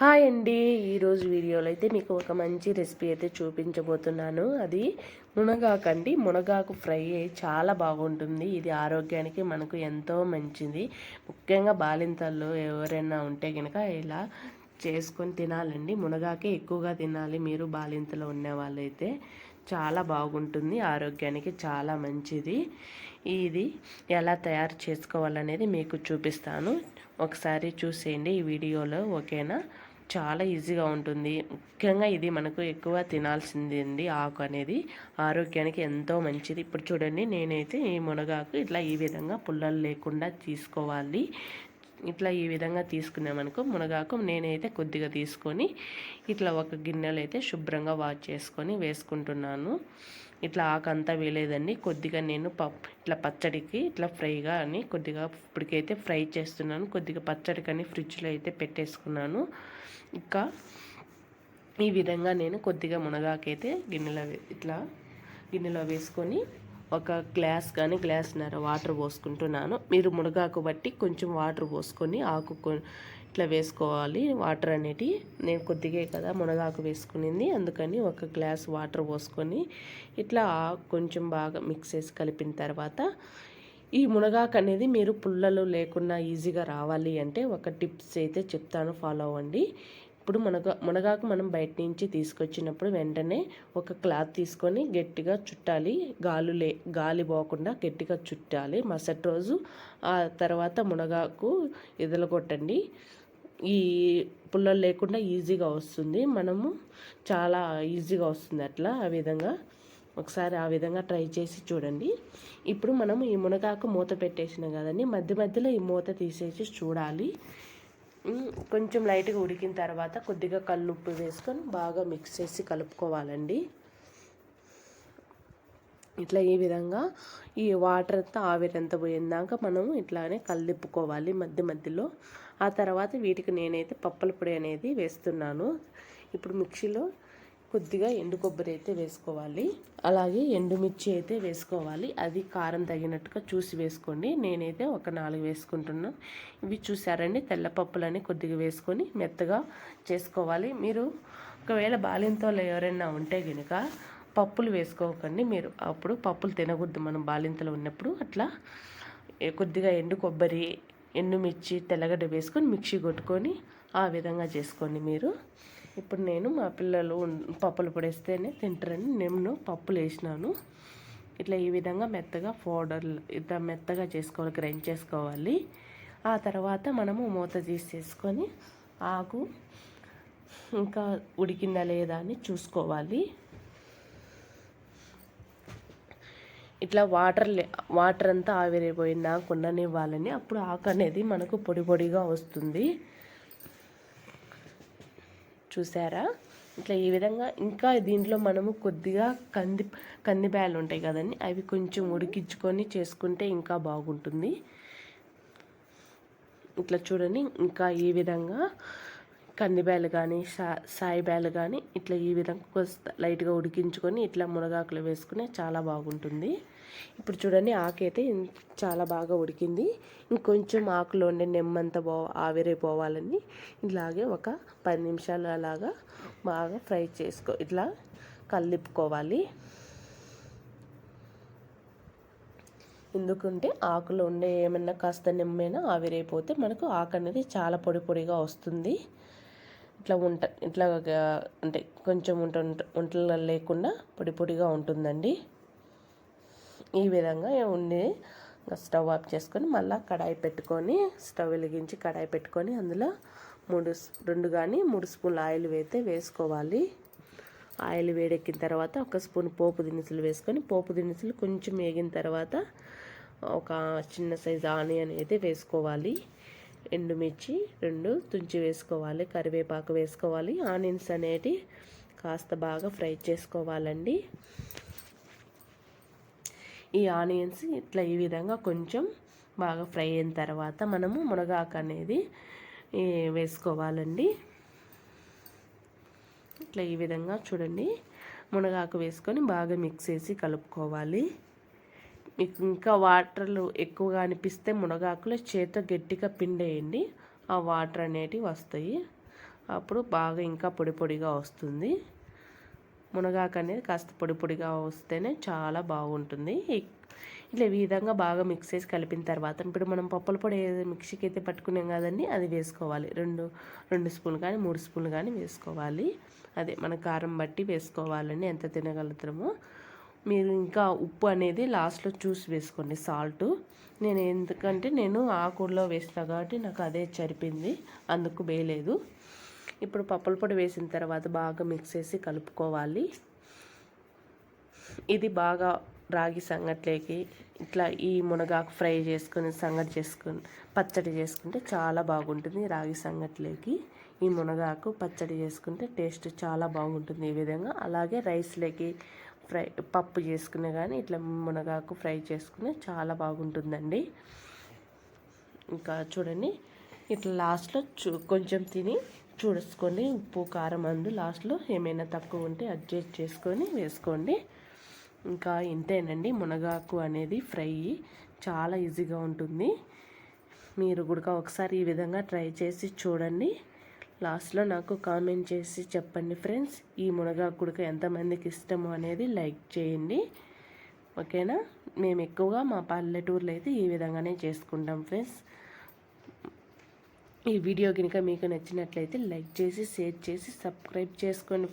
Hi అండి. ఈరోజు వీడియోలో అయితే మీకు ఒక మంచి రెసిపీ అయితే చూపించబోతున్నాను. అది మునగాకు అండి మునగాకు ఫ్రై చాలా బాగుంటుంది. ఇది ఆరోగ్యానికి మనకు ఎంతో మంచిది. ముఖ్యంగా బాలింతల్లో ఎవరైనా ఉంటే కనుక ఇలా చేసుకొని తినాలండి. మునగాకే ఎక్కువగా తినాలి. మీరు బాలింతలో ఉన్న వాళ్ళైతే చాలా బాగుంటుంది. ఆరోగ్యానికి చాలా మంచిది. ఇది ఎలా తయారు చేసుకోవాలనేది మీకు చూపిస్తాను. ఒకసారి చూసేయండి ఈ వీడియోలో. ఓకేనా? చాలా ఈజీగా ఉంటుంది. ముఖ్యంగా ఇది మనకు ఎక్కువ తినాల్సింది అండి ఆకు అనేది ఆరోగ్యానికి ఎంతో మంచిది. ఇప్పుడు చూడండి నేనైతే ఈ మునగాకు ఇట్లా ఈ విధంగా పుల్లలు లేకుండా తీసుకోవాలి. ఇట్లా ఈ విధంగా తీసుకున్నామనుకో మునగాకు నేనైతే కొద్దిగా తీసుకొని ఇట్లా ఒక గిన్నెలు అయితే శుభ్రంగా వాష్ చేసుకొని వేసుకుంటున్నాను. ఇట్లా ఆకంతా వేయలేదండి కొద్దిగా నేను పప్పు ఇట్లా పచ్చడికి ఇట్లా ఫ్రైగా అని కొద్దిగా ఇప్పటికైతే ఫ్రై చేస్తున్నాను. కొద్దిగా పచ్చడికని ఫ్రిడ్జ్లో అయితే పెట్టేసుకున్నాను. ఇంకా ఈ విధంగా నేను కొద్దిగా మునగాకైతే గిన్నెలో ఇట్లా గిన్నెలో వేసుకొని ఒక గ్లాస్ కానీ గ్లాస్న్నర వాటర్ పోసుకుంటున్నాను. మీరు మునగాకు బట్టి కొంచెం వాటర్ పోసుకొని ఆకు ఇట్లా వేసుకోవాలి. వాటర్ అనేటి నేను కొద్దిగా కదా మునగాకు వేసుకునింది. అందుకని ఒక గ్లాస్ వాటర్ పోసుకొని ఇట్లా కొంచెం బాగా మిక్స్ చేసి కలిపిన తర్వాత ఈ మునగాకు అనేది మీరు పుల్లలు లేకుండా ఈజీగా రావాలి అంటే ఒక టిప్స్ అయితే చెప్తాను. ఫాలో అవ్వండి. ఇప్పుడు మునగ మునగాకు మనం బయట నుంచి తీసుకొచ్చినప్పుడు వెంటనే ఒక క్లాత్ తీసుకొని గట్టిగా చుట్టాలి. గాలి లే గాలి పోకుండా గట్టిగా చుట్టాలి. మరుసటి రోజు ఆ తర్వాత మునగాకు ఎదలగొట్టండి. ఈ పుల్లలు లేకుండా ఈజీగా వస్తుంది. మనము చాలా ఈజీగా వస్తుంది అట్లా ఆ విధంగా. ఒకసారి ఆ విధంగా ట్రై చేసి చూడండి. ఇప్పుడు మనం ఈ మునగాకు మూత పెట్టేసినాం కదండి. మధ్య మధ్యలో ఈ మూత తీసేసి చూడాలి. కొంచెం లైట్గా ఉడికిన తర్వాత కొద్దిగా కల్లుప్పు వేసుకొని బాగా మిక్స్ చేసి కలుపుకోవాలండి. ఇట్లా ఈ విధంగా ఈ వాటర్ అంతా ఆవిరంతా పోయిందాక మనం ఇట్లానే కల్దిప్పుకోవాలి మధ్య మధ్యలో. ఆ తర్వాత వీటికి నేనైతే పప్పల పొడి అనేది వేస్తున్నాను. ఇప్పుడు మిక్సీలో కొద్దిగా ఎండు కొబ్బరి అయితే వేసుకోవాలి. అలాగే ఎండుమిర్చి అయితే వేసుకోవాలి. అది కారం తగినట్టుగా చూసి వేసుకోండి. నేనైతే ఒక నాలుగు వేసుకుంటున్నాను ఇవి చూసారండి? తెల్లపప్పులని కొద్దిగా వేసుకొని మెత్తగా చేసుకోవాలి. మీరు ఒకవేళ బాలింతలో ఎవరైనా ఉంటే కనుక పప్పులు వేసుకోకండి మీరు. అప్పుడు పప్పులు తినకూడదు. మనం బాలింతలో ఉన్నప్పుడు అట్లా కొద్దిగా ఎండు కొబ్బరి ఎండుమిర్చి తెల్లగడ్డ వేసుకొని మిక్సీ కొట్టుకొని ఆ విధంగా చేసుకోండి మీరు. ఇప్పుడు నేను మా పిల్లలు పప్పులు పొడేస్తేనే తింటారని నేను పప్పులు వేసినాను. ఇట్లా ఈ విధంగా మెత్తగా పౌడర్ ఇట్లా మెత్తగా చేసుకోవాలి గ్రైండ్ చేసుకోవాలి. ఆ తర్వాత మనము మూత తీసేసుకొని ఆకు ఇంకా ఉడికిందా లేదా అని చూసుకోవాలి. ఇట్లా వాటర్ వాటర్ అంతా ఆవిరైపోయిందా కుండనివ్వాలని అప్పుడు ఆకు అనేది మనకు పొడి పొడిగా వస్తుంది. చూసారా? ఇట్లా ఈ విధంగా ఇంకా దీంట్లో మనము కొద్దిగా కంది కందిబ్యాలు ఉంటాయి కదండి. అవి కొంచెం ఉడికించుకొని చేసుకుంటే ఇంకా బాగుంటుంది. ఇట్లా చూడండి ఇంకా ఈ విధంగా కందిబ్యాలు కానీ సా సాయిబ్యాలు కానీ ఇట్లా ఈ విధంగా లైట్గా ఉడికించుకొని ఇట్లా మునగాకులు వేసుకునే చాలా బాగుంటుంది. ఇప్పుడు చూడండి ఆకు అయితే చాలా బాగా ఉడికింది. ఇంకొంచెం ఆకులో ఉండే నెమ్మంతా పో ఆవిరైపోవాలని ఇలాగే ఒక పది నిమిషాలు అలాగా బాగా ఫ్రై చేసుకో ఇట్లా కలిపుకోవాలి ఎందుకంటే ఆకులో ఉండే ఏమైనా కాస్త నిమ్మైనా ఆవిరైపోతే మనకు ఆకు అనేది చాలా పొడి పొడిగా వస్తుంది. ఇట్లా ఉంట ఇట్లా అంటే కొంచెం ఉంట ఉంటలు లేకుండా పొడి పొడిగా ఉంటుందండి. ఈ విధంగా ఉండి స్టవ్ ఆఫ్ చేసుకొని మళ్ళీ కడాయి పెట్టుకొని స్టవ్ వెలిగించి కడాయి పెట్టుకొని అందులో మూడు రెండు కానీ మూడు స్పూన్లు ఆయిల్ అయితే వేసుకోవాలి. ఆయిల్ వేడెక్కిన తర్వాత ఒక స్పూన్ పోపు దినుసులు వేసుకొని పోపు దినుసులు కొంచెం వేగిన తర్వాత ఒక చిన్న సైజు ఆనియన్ అయితే వేసుకోవాలి. ఎండుమిర్చి రెండు తుంచి వేసుకోవాలి కరివేపాకు వేసుకోవాలి. ఆనియన్స్ అనేటి కాస్త బాగా ఫ్రై చేసుకోవాలండి. ఈ ఆనియన్స్ ఇట్లా ఈ విధంగా కొంచెం బాగా ఫ్రై అయిన తర్వాత మనము మునగాకు అనేది వేసుకోవాలండి. ఇట్లా ఈ విధంగా చూడండి. మునగాకు వేసుకొని బాగా మిక్స్ చేసి కలుపుకోవాలి. మీకు ఇంకా వాటర్లు ఎక్కువగా అనిపిస్తే మునగాకులో చేతితో గట్టిగా పిండేయండి. ఆ వాటర్ అనేటివి వస్తాయి. అప్పుడు బాగా ఇంకా పొడి పొడిగా వస్తుంది. మునగాకు అనేది కాస్త పొడి పొడిగా వస్తేనే చాలా బాగుంటుంది. ఇట్లా ఈ విధంగా బాగా మిక్స్ చేసి కలిపిన తర్వాత ఇప్పుడు మనం పప్పుల పొడి మిక్సీకి అయితే పట్టుకున్నాం కదండి అది వేసుకోవాలి. రెండు రెండు స్పూన్లు కానీ మూడు స్పూన్లు కానీ వేసుకోవాలి. అదే మన కారం బట్టి వేసుకోవాలండి ఎంత తినగలుగుతామో. మీరు ఇంకా ఉప్పు అనేది లాస్ట్లో చూసి వేసుకోండి సాల్ట్. నేను ఎందుకంటే నేను ఆకుల్లో వేస్తా కాబట్టి నాకు అదే సరిపోయింది అందుకు వేయలేదు. ఇప్పుడు పప్పుల పొడి వేసిన తర్వాత బాగా మిక్స్ చేసి కలుపుకోవాలి. ఇది బాగా రాగి సంగట్లేకి ఇట్లా ఈ మునగాకు ఫ్రై చేసుకుని సంగటి చేసుకుని పచ్చడి చేసుకుంటే చాలా బాగుంటుంది రాగి సంగట్లేకి. ఈ మునగాకు పచ్చడి చేసుకుంటే టేస్ట్ చాలా బాగుంటుంది ఈ విధంగా. అలాగే రైస్లోకి ఫ్రై పప్పు చేసుకునే కానీ ఇట్లా మునగాకు ఫ్రై చేసుకునే చాలా బాగుంటుందండి. ఇంకా చూడండి ఇట్లా లాస్ట్లో చూ కొంచెం తిని చూసుకోండి ఉప్పు కారం అందు లాస్ట్లో ఏమైనా తక్కువ ఉంటే అడ్జస్ట్ చేసుకొని వేసుకోండి. ఇంకా ఇంతేనండి. మునగాకు అనేది ఫ్రై చాలా ఈజీగా ఉంటుంది. మీరు కూడా ఒకసారి ఈ విధంగా ట్రై చేసి చూడండి. లాస్ట్లో నాకు కామెంట్ చేసి చెప్పండి ఫ్రెండ్స్. ఈ మునగాకుడుక ఎంతమందికి ఇష్టమో అనేది లైక్ చేయండి. ఓకేనా? మేము ఎక్కువగా మా పల్లెటూరులో అయితే ఈ విధంగానే చేసుకుంటాం ఫ్రెండ్స్. ఈ వీడియో కనుక మీకు నచ్చినట్లయితే లైక్ చేసి షేర్ చేసి సబ్స్క్రైబ్ చేసుకోండి